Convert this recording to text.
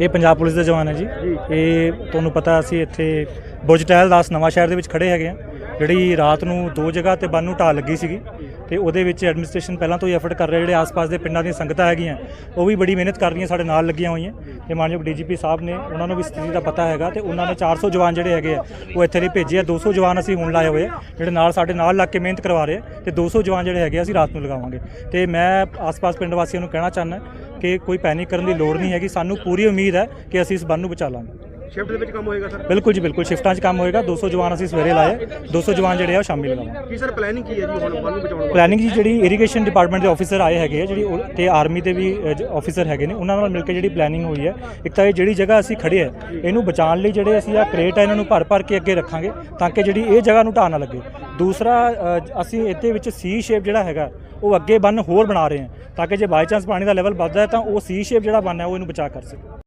ਇਹ ਪੰਜਾਬ ਪੁਲਿਸ ਦੇ ਜਵਾਨ ਹੈ ਜੀ। ਇਹ ਤੁਹਾਨੂੰ ਪਤਾ ਅਸੀਂ ਇੱਥੇ ਬੁਰਜਟੈਲ ਦਾਸ ਨਵਾਂ ਸ਼ਹਿਰ ਦੇ ਵਿੱਚ ਖੜੇ ਹੈਗੇ ਆ ਜਿਹੜੀ ਰਾਤ ਨੂੰ ਦੋ ਜਗ੍ਹਾ ਤੇ ਬੰਨ ਨੂੰ ਢਾਲ ਲੱਗੀ ਸੀਗੀ ਤੇ ਉਹਦੇ ਵਿੱਚ ਐਡਮਿਨਿਸਟ੍ਰੇਸ਼ਨ ਪਹਿਲਾਂ ਤੋਂ ਹੀ ਐਫਰਟ ਕਰ ਰਿਹਾ ਜਿਹੜੇ ਆਸ-ਪਾਸ ਦੇ ਪਿੰਡਾਂ ਦੀਆਂ ਸੰਗਤਾਂ ਹੈਗੀਆਂ, ਉਹ ਵੀ ਬੜੀ ਮਿਹਨਤ ਕਰ ਰਹੀਆਂ ਸਾਡੇ ਨਾਲ ਲੱਗੀਆਂ ਹੋਈਆਂ। ਤੇ ਮਾਨਯੋਗ ਡੀਜੀਪੀ ਸਾਹਿਬ ਨੇ ਉਹਨਾਂ ਨੂੰ ਵੀ ਸਥਿਤੀ ਦਾ ਪਤਾ ਹੈਗਾ ਤੇ ਉਹਨਾਂ ਨੇ 400 ਜਵਾਨ ਜਿਹੜੇ ਹੈਗੇ ਆ, ਉਹ ਇੱਥੇ ਲਈ ਭੇਜੇ ਆ। 200 ਜਵਾਨ ਅਸੀਂ ਹੁਣ ਲਾਏ ਹੋਏ ਆ, ਜਿਹੜੇ ਨਾਲ ਸਾਡੇ ਨਾਲ ਲੱਗ ਕੇ ਮਿਹਨਤ ਕਰਵਾ ਰਹੇ ਆ ਤੇ 200 ਜਵਾਨ ਜਿਹੜੇ ਹੈਗੇ ਆ, ਅਸੀਂ ਰਾਤ ਨੂੰ ਲਗਾਵਾਂਗੇ। ਤੇ ਮੈਂ ਆਸ-ਪਾਸ ਪਿੰਡ ਵਾਸੀਆਂ ਨੂੰ ਕਹਿਣਾ ਚਾਹੁੰਦਾ ਕਿ ਕੋਈ ਪੈਨਿਕ ਕਰਨ ਦੀ ਲੋੜ ਨਹੀਂ ਹੈਗੀ, ਸਾਨੂੰ ਪੂਰੀ ਉਮੀਦ ਹੈ ਕਿ ਅਸੀਂ ਇਸ ਬੰਨ ਨੂੰ ਬਚਾ ਲਾਂਗੇ। ਸ਼ਿਫਟ ਦੇ ਵਿੱਚ ਕੰਮ ਹੋਏਗਾ ਸਰ? ਬਿਲਕੁਲ ਜੀ ਬਿਲਕੁਲ। ਸ਼ਿਫਟਾਂ 'ਚ ਕੰਮ ਹੋਏਗਾ। 200 ਜਵਾਨ ਅਸੀਂ ਸਵੇਰੇ ਲਾਏ। 200 ਜਵਾਨ ਜਿਹੜੇ ਆ ਉਹ ਸ਼ਾਮੀ ਲਗਾਵਾਂਗੇ। ਕੀ ਸਰ ਪਲੈਨਿੰਗ ਕੀ ਹੈ ਜੀ ਹੁਣ ਨੂੰ ਬਚਾਉਣ ਵਾਸਤੇ? ਪਲੈਨਿੰਗ ਜੀ ਜਿਹੜੀ ਇਰੀਗੇਸ਼ਨ ਡਿਪਾਰਟਮੈਂਟ ਦੇ ਆਫੀਸਰ ਆਏ ਹੈਗੇ ਆ ਜਿਹੜੀ ਉਹ- ਤੇ ਆਰਮੀ ਦੇ ਵੀ ਆਫੀਸਰ ਹੈਗੇ ਨੇ ਉਹਨਾਂ ਨਾਲ ਮਿਲ ਕੇ ਜਿਹੜੀ ਪਲੈਨਿੰਗ ਹੋਈ ਹੈ। ਇੱਕ ਤਾਂ ਇਹ ਜਿਹੜੀ ਜਗ੍ਹਾ ਅਸੀਂ ਖੜੇ ਆ ਇਹਨੂੰ ਬਚਾਉਣ ਲਈ ਜਿਹੜੇ ਅਸੀਂ ਆ ਕ੍ਰੇਟ ਆ ਇਹਨਾਂ ਨੂੰ ਭਰ ਭਰ ਕੇ ਅੱਗੇ ਰੱਖਾਂਗੇ ਤਾਂ ਕਿ ਜਿਹੜੀ ਇਹ ਜਗ੍ਹਾ ਨੂੰ ਢਾਹ ਨਾ ਲੱਗੇ। ਦੂਸਰਾ ਅ, ਅਸੀਂ ਇਹਦੇ ਵਿੱਚ ਸੀ ਸ਼ੇਪ ਜਿਹੜਾ ਹੈਗਾ ਉਹ ਅੱਗੇ ਬੰਨ ਹੋਰ ਬਣਾ ਰਹੇ ਹਾਂ ਤਾਂ ਕਿ ਜੇ ਬਾਈ ਚਾਂਸ ਪਾਣੀ ਦਾ ਲੈਵਲ ਵੱਧਦਾ ਹੈ ਤਾਂ ਉਹ ਸੀ ਸ਼ੇਪ ਜਿਹੜਾ ਬੰਨ ਹੈ ਉਹ ਇਹਨੂੰ ਬਚਾ ਕਰ ਸਕੇ